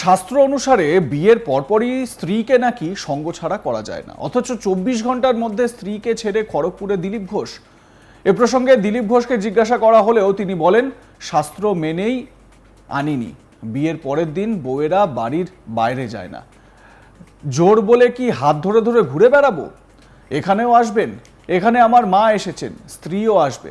শাস্ত্র অনুসারে বিয়ের পরপরই স্ত্রীকে নাকি সঙ্গ ছাড়া করা যায় না। অথচ চব্বিশ ঘণ্টার মধ্যে স্ত্রীকে ছেড়ে খড়গপুরে দিলীপ ঘোষ। এ প্রসঙ্গে দিলীপ ঘোষকে জিজ্ঞাসা করা হলেও তিনি বলেন, শাস্ত্র মেনেই আনিনি। বিয়ের পরের দিন বউয়েরা বাড়ির বাইরে যায় না। জোর বলে কি হাত ধরে ধরে ঘুরে বেড়াবো? এখানেও আসবেন, এখানে আমার মা এসেছেন, স্ত্রীও আসবে।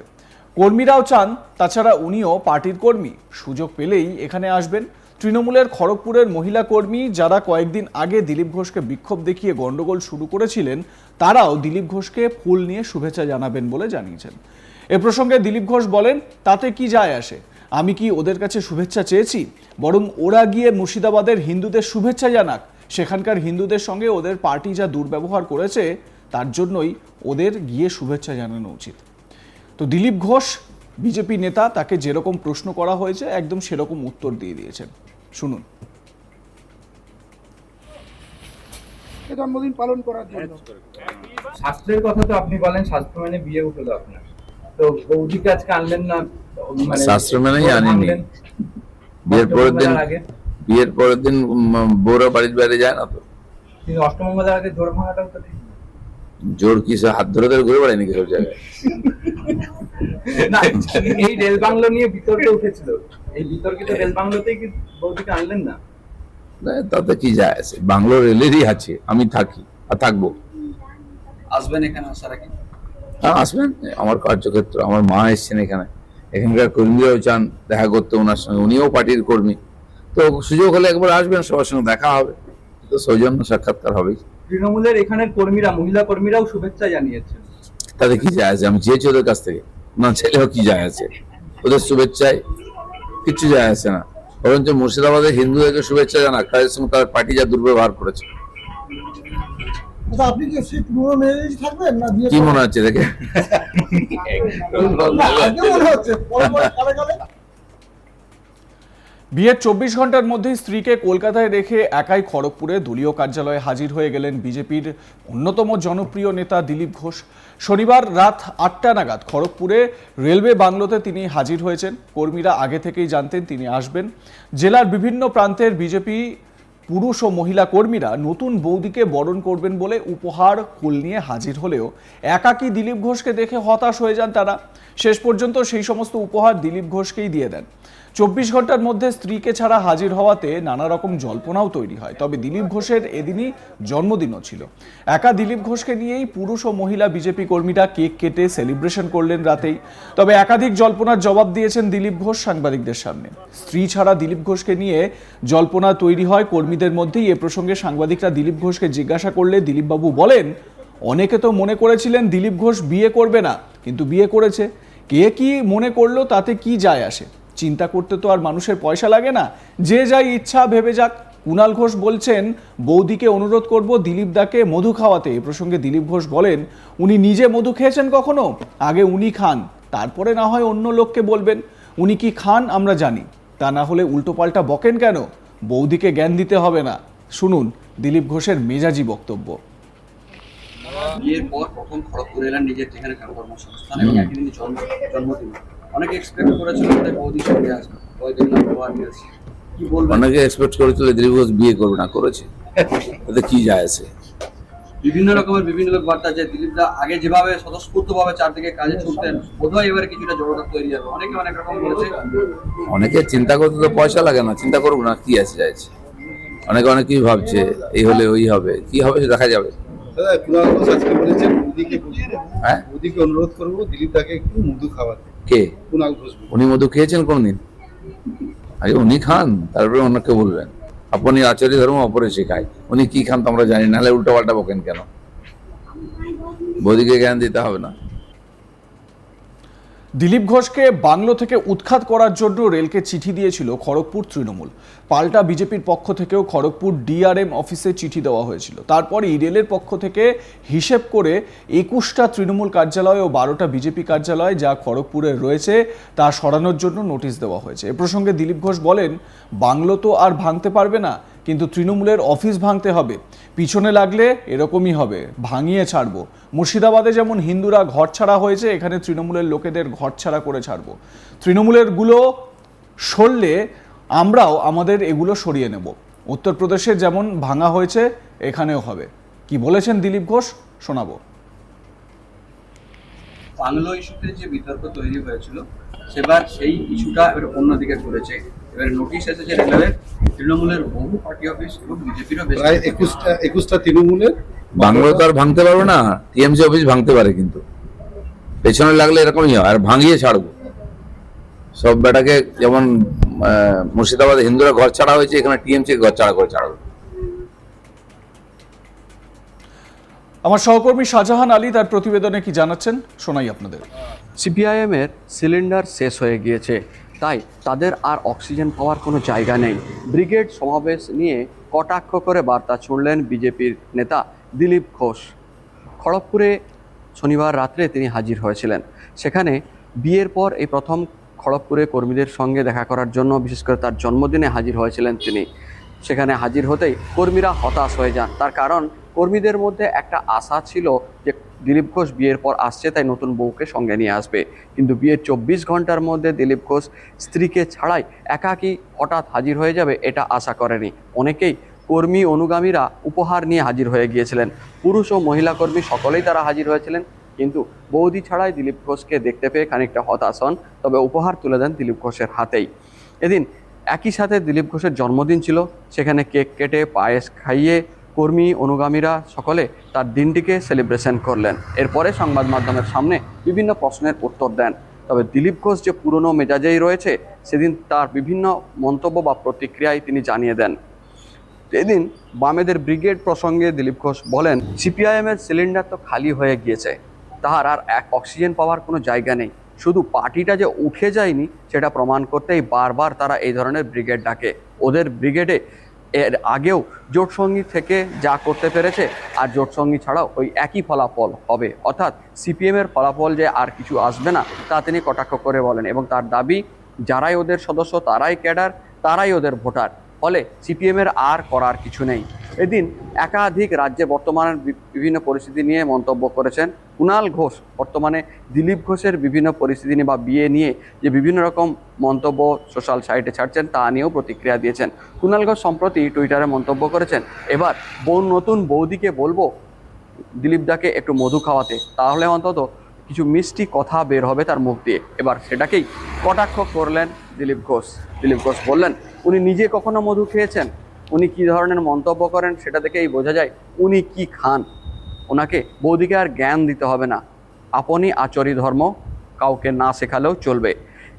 কর্মীরাও চান, তাছাড়া উনিও পার্টির কর্মী। সুযোগ পেলেই এখানে আসবেন। তৃণমূলের খড়গপুরের মহিলা কর্মী যারা কয়েকদিন আগে দিলীপ ঘোষকে বিক্ষোভ দেখিয়ে গন্ডগোল শুরু করেছিলেন, তারাও দিলীপ ঘোষকে ফুল নিয়ে শুভেচ্ছা জানাবেন বলে জানিয়েছেন। এ প্রসঙ্গে দিলীপ ঘোষ বলেন, তাতে কি যায় আসে? আমি কি ওদের কাছে শুভেচ্ছা চেয়েছি? বরং ওরা গিয়ে মুর্শিদাবাদের হিন্দুদের শুভেচ্ছা জানাক। সেখানকার হিন্দুদের সঙ্গে ওদের পার্টি যা দুর্ব্যবহার করেছে, তার জন্যই ওদের গিয়ে শুভেচ্ছা জানানো উচিত। তো দিলীপ ঘোষ, বিজেপি নেতা, তাকে যেরকম প্রশ্ন করা হয়েছে, একদম সেরকম উত্তর দিয়ে দিয়েছেন। শুনুন। জন্মদিন পালন করার জন্য। শাস্ত্রের কথা তো আপনি বলেন শাস্ত্র মানে বিয়ে উঠল আপনার। তো বৌদিকে আজকে আনলেন না মানে শাস্ত্র মেনেই আনিনি। বিয়ের পরের দিন বিয়ের পরের দিন বউরা বাড়ির বাইরে যায় না তো। কিন্তু অষ্টমঙ্গলার আগে জোর ভাঙাটাও তো ঠিক। জোর হাত ধরে ধরে ঘুরে বেড়ায় নাকি সব জায়গায়? এই রেল বাংলো নিয়ে বিতর্কে উঠেছিল। এই বিতর্কিত রেল বাংলোতেই কি বৌদিকে আনলেন না? না, তাতে কি যায় আছে? বাংলো রেলেরই আছে আমি থাকি আর থাকব। আসবেন এখানে আসার আগে? হ্যাঁ আসবেন। আমার কার্যক্ষেত্র আমার মা এসছেন এখানে। এখানকার কর্মীরাও চান দেখা করতে ওনার সঙ্গে উনিও পার্টির কর্মী। তো সুযোগ হলে একবার আসবেন সবার সঙ্গে দেখা হবে। তো সৌজন্য সাক্ষাৎকার হবেই। তৃণমূলের এখানের কর্মীরা মহিলা কর্মীরাও শুভেচ্ছা জানিয়েছেন। তাতে কি যায় আছে? আমি চেয়েছি ওদের কাছ থেকে। না ছেলেও কি যায় আছে? ওদের শুভেচ্ছায় কিচ্ছু যায় আছে না। বরঞ্চ মুর্শিদাবাদের হিন্দুদেরকে শুভেচ্ছা জানাক। তাদের সঙ্গে তাদের পার্টি যা দুর্ব্যবহার করেছে। আচ্ছা কি মনে হচ্ছে দেখে না, আগে মনে হচ্ছে পরে পরে কালে কালে বিয়ের চব্বিশ ঘণ্টার মধ্যেই স্ত্রীকে কলকাতায় রেখে একাই খড়গপুরে দলীয় কার্যালয়ে হাজির হয়ে গেলেন বিজেপির অন্যতম জনপ্রিয় নেতা দিলীপ ঘোষ। শনিবার রাত আটটা নাগাদ খড়গপুরে রেলওয়ে বাংলোতে তিনি হাজির হয়েছেন। কর্মীরা আগে থেকেই জানতেন তিনি আসবেন। জেলার বিভিন্ন প্রান্তের বিজেপি পুরুষ ও মহিলা কর্মীরা নতুন বৌদিকে বরণ করবেন বলে উপহার ফুল নিয়ে হাজির হলেও একাকী দিলীপ ঘোষকে দেখে হতাশ হয়ে যান তারা। শেষ পর্যন্ত সেই সমস্ত উপহার দিলীপ ঘোষকেই দিয়ে দেন। চব্বিশ ঘণ্টার মধ্যে স্ত্রীকে ছাড়া হাজির হওয়াতে নানা রকম জল্পনাও তৈরি হয়। তবে দিলীপ ঘোষের এদিনই জন্মদিনও ছিল। একা দিলীপ ঘোষকে নিয়েই পুরুষ ও মহিলা বিজেপি কর্মীরা কেক কেটে সেলিব্রেশন করলেন রাতেই। তবে একাধিক জল্পনার জবাব দিয়েছেন দিলীপ ঘোষ সাংবাদিকদের সামনে। স্ত্রী ছাড়া দিলীপ ঘোষকে নিয়ে জল্পনা তৈরি হয় কর্মীদের মধ্যেই। এ প্রসঙ্গে সাংবাদিকরা দিলীপ ঘোষকে জিজ্ঞাসা করলে দিলীপবাবু বলেন, অনেকে তো মনে করেছিলেন দিলীপ ঘোষ বিয়ে করবে না, কিন্তু বিয়ে করেছে। কে কি মনে করল তাতে কি যায় আসে? চিন্তা করতে তো আর মানুষের পয়সা লাগে না। যে যাই ইচ্ছা ভেবে যাক। কুণাল ঘোষ বলছেন বৌদিকে অনুরোধ করব দিলীপ দাকে মধু খাওয়াতে। এ প্রসঙ্গে দিলীপ ঘোষ বলেন উনি নিজে মধু খেয়েছেন কখনো? আগে উনি খান তারপরে না হয় অন্য লোককে বলবেন। উনি কি খান আমরা জানি। তা না হলে উল্টোপাল্টা বকেন কেন? বৌদিকে জ্ঞান দিতে হবে না। শুনুন দিলীপ ঘোষের মেজাজি বক্তব্য। বিয়ের পর প্রথম খড়গপুর এলেন নিজের যেখানে কর্মসংস্থান এবং একই দিনে জন্ম জন্মদিন। অনেকে এক্সপেক্ট করেছিল যে বৌদি সঙ্গে আসবে। ওই দেখলাম বাবা নিয়ে আসছে কি বলবেন অনেকে এক্সপেক্ট করেছিল দিলীপ ঘোষ বিয়ে করবে না করেছে। তাতে কি যায় আছে? বিভিন্ন রকমের বিভিন্ন লোক বার্তা যে দিলীপ দা আগে যেভাবে স্বতঃস্ফূর্ত ভাবে চারদিকে কাজে ছুটতেন বোধহয় এবারে কিছুটা জড়তা তৈরি হবে। অনেকে অনেক রকম বলেছে। অনেকে চিন্তা করতে তো পয়সা লাগে না চিন্তা করব না কি আছে যাচ্ছে অনেকে অনেক কি ভাবছে এই হলে ওই হবে কি হবে সে দেখা যাবে। দাদা কুণাল ঘোষ আজকে বলেছেন মোদিকে হ্যাঁ? মোদিকে অনুরোধ করব দিলীপ দাকে একটু মধু খাওয়াতে। কে? কুণাল ঘোষ উনি মধু খেয়েছেন কোনদিন? আরে উনি খান তারপরে অন্যকে বলবেন। আপনি আচার্য ধর্ম অপরে শেখায়। উনি কি খান তো আমরা জানি নাহলে উল্টো পাল্টা বকেন কেন? বৌদিকে জ্ঞান দিতে হবে না। দিলীপ ঘোষকে বাংলো থেকে উৎখাত করার জন্য রেলকে চিঠি দিয়েছিল খড়গপুর তৃণমূল। পাল্টা বিজেপির পক্ষ থেকেও খড়গপুর ডিআরএম অফিসে চিঠি দেওয়া হয়েছিল। তারপরই রেলের পক্ষ থেকে হিসেব করে একুশটা তৃণমূল কার্যালয় ও বারোটা বিজেপি কার্যালয় যা খড়গপুরে রয়েছে তা সরানোর জন্য নোটিশ দেওয়া হয়েছে। এ প্রসঙ্গে দিলীপ ঘোষ বলেন, বাংলো তো আর ভাঙতে পারবে না, কিন্তু তৃণমূলের অফিস ভাঙতে হবে। পিছনে লাগলে এরকমই হবে, ভাঙিয়ে ছাড়বো। মুর্শিদাবাদে যেমন হিন্দুরা ঘর ছাড়া হয়েছে, এখানে তৃণমূলের লোকেদের ঘর ছাড়া করে ছাড়বো। তৃণমূলেরগুলো সরলে আমরাও আমাদের এগুলো সরিয়ে নেব। উত্তরপ্রদেশে যেমন ভাঙা হয়েছে, এখানেও হবে। কি বলেছেন দিলীপ ঘোষ? শোনাবো। বাংলো ইস্যুতে যে বিতর্ক তৈরি হয়েছিল, সেবার সেই ইস্যুটা এবার অন্যদিকে ঘুরেছে এবার নোটিশ এসেছে রেলওয়ের তৃণমূলের বহু পার্টি অফিস এবং বিজেপিরও প্রায় একুশটা একুশটা তৃণমূলের? বাংলো তো আর ভাঙতে পারবে না টিএমসি অফিস ভাঙতে পারে কিন্তু। পেছনে লাগলে এরকমই হয় আর ভাঙিয়ে ছাড়বো। সব বেটাকে যেমন মুর্শিদাবাদে হিন্দুরা ঘর ছাড়া হয়েছে এখানে টিএমসি ঘর ছাড়া করে ছাড়বে। আমার সহকর্মী শাহজাহান আলী তার প্রতিবেদনে কি জানাচ্ছেন শোনাই আপনাদের। সিপিআইএমের সিলিন্ডার শেষ হয়ে গিয়েছে। তাই তাদের আর অক্সিজেন পাওয়ার কোনো জায়গা নেই। ব্রিগেড সমাবেশ নিয়ে কটাক্ষ করে বার্তা ছুড়লেন বিজেপির নেতা দিলীপ ঘোষ। খড়গপুরে শনিবার রাত্রে তিনি হাজির হয়েছিলেন। সেখানে বিয়ের পর এই প্রথম খড়গপুরে কর্মীদের সঙ্গে দেখা করার জন্য, বিশেষ করে তার জন্মদিনে হাজির হয়েছিলেন তিনি। সেখানে হাজির হতেই কর্মীরা হতাশ হয়ে যান। তার কারণ, কর্মীদের মধ্যে একটা আশা ছিল যে দিলীপ ঘোষ বিয়ের পর আসছে, তাই নতুন বউকে সঙ্গে নিয়ে আসবে। কিন্তু বিয়ের চব্বিশ ঘণ্টার মধ্যে দিলীপ ঘোষ স্ত্রীকে ছাড়াই একাকী হঠাৎ হাজির হয়ে যাবে, এটা আশা করেনি। অনেকেই কর্মী অনুগামীরা উপহার নিয়ে হাজির হয়ে গিয়েছিলেন। পুরুষ ও মহিলা কর্মী সকলেই তারা হাজির হয়েছিলেন। কিন্তু বৌদি ছাড়াই দিলীপ ঘোষকে দেখতে পেয়ে খানিকটা হতাশ হন, তবে উপহার তুলে দেন দিলীপ ঘোষের হাতেই। এদিন একই সাথে দিলীপ ঘোষের জন্মদিন ছিল। সেখানে কেক কেটে পায়েস খাইয়ে কর্মী, অনুগামীরা সকলে তার দিনটিকে সেলিব্রেশন করলেন। এরপরে সংবাদ মাধ্যমের সামনে বিভিন্ন প্রশ্নের উত্তর দেন। তবে দিলীপ ঘোষ যে পুরনো মেজাজেই রয়েছে, সেদিন তার বিভিন্ন মন্তব্য বা প্রতিক্রিয়ায় তিনি জানিয়ে দেন। এদিন বামেদের ব্রিগেড প্রসঙ্গে দিলীপ ঘোষ বলেন, সিপিআইএমের সিলিন্ডার তো খালি হয়ে গিয়েছে। তাহার আর এক অক্সিজেন পাওয়ার কোনো জায়গা নেই। শুধু পার্টিটা যে উঠে যায়নি, সেটা প্রমাণ করতেই বারবার তারা এই ধরনের ব্রিগেড ডাকে। ওদের ব্রিগেডে এর আগেও জোটসঙ্গী থেকে যা করতে পেরেছে, আর জোটসঙ্গী ছাড়াও ওই একই ফলাফল হবে। অর্থাৎ সিপিএমের ফলাফল যে আর কিছু আসবে না, তা তিনি কটাক্ষ করে বলেন এবং তার দাবি, যারাই ওদের সদস্য তারাই ক্যাডার, তারাই ওদের ভোটার। ফলে সিপিএমের আর করার কিছু নেই। এদিন একাধিক রাজ্যে বর্তমানের বিভিন্ন পরিস্থিতি নিয়ে মন্তব্য করেছেন কুণাল ঘোষ। বর্তমানে দিলীপ ঘোষের বিভিন্ন পরিস্থিতি নিয়ে বা বিয়ে নিয়ে যে বিভিন্ন রকম মন্তব্য সোশ্যাল সাইটে ছাড়ছেন, তা নিয়েও প্রতিক্রিয়া দিয়েছেন। কুণাল ঘোষ সম্প্রতি টুইটারে মন্তব্য করেছেন, এবার বউ নতুন বৌদিকে বলব দিলীপ দাকে একটু মধু খাওয়াতে। তাহলে অন্তত কিছু মিষ্টি কথা বের হবে তার মুখ দিয়ে। এবার সেটাকেই কটাক্ষ করলেন দিলীপ ঘোষ। দিলীপ ঘোষ বললেন, উনি নিজে কখনো মধু খেয়েছেন? উনি কি ধরনের মন্তব্য করেন সেটা থেকেই বোঝা যায় উনি কি খান। ওনাকে বৌদিকে আর জ্ঞান দিতে হবে না। আপনি আচরি ধর্ম, কাউকে না শেখালেও চলবে।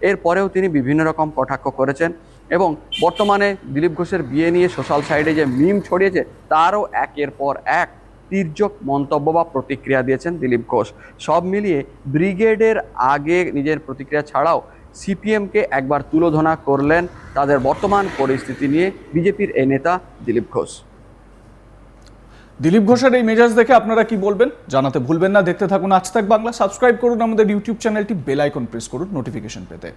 এরপরেও তিনি বিভিন্ন রকম কটাক্ষ করেছেন এবং বর্তমানে দিলীপ ঘোষের বিয়ে নিয়ে সোশ্যাল সাইডে যে মিম ছড়িয়েছে, তারও একের পর এক তির্যক মন্তব্য বা প্রতিক্রিয়া দিয়েছেন দিলীপ ঘোষ। সব মিলিয়ে ব্রিগেডের আগে নিজের প্রতিক্রিয়া ছাড়াও সিপিএমকে একবার তুলোধনা করলেন তাদের বর্তমান পরিস্থিতি নিয়ে বিজেপির এই নেতা দিলীপ ঘোষ। দিলীপ ঘোষের এই মেজাজ দেখে আপনারা কি বলবেন? জানাতে ভুলবেন না। দেখতে থাকুন আজ তাক বাংলা। সাবস্ক্রাইব করুন আমাদের ইউটিউব চ্যানেলটি। বেল আইকন প্রেস করুন নোটিফিকেশন পেতে।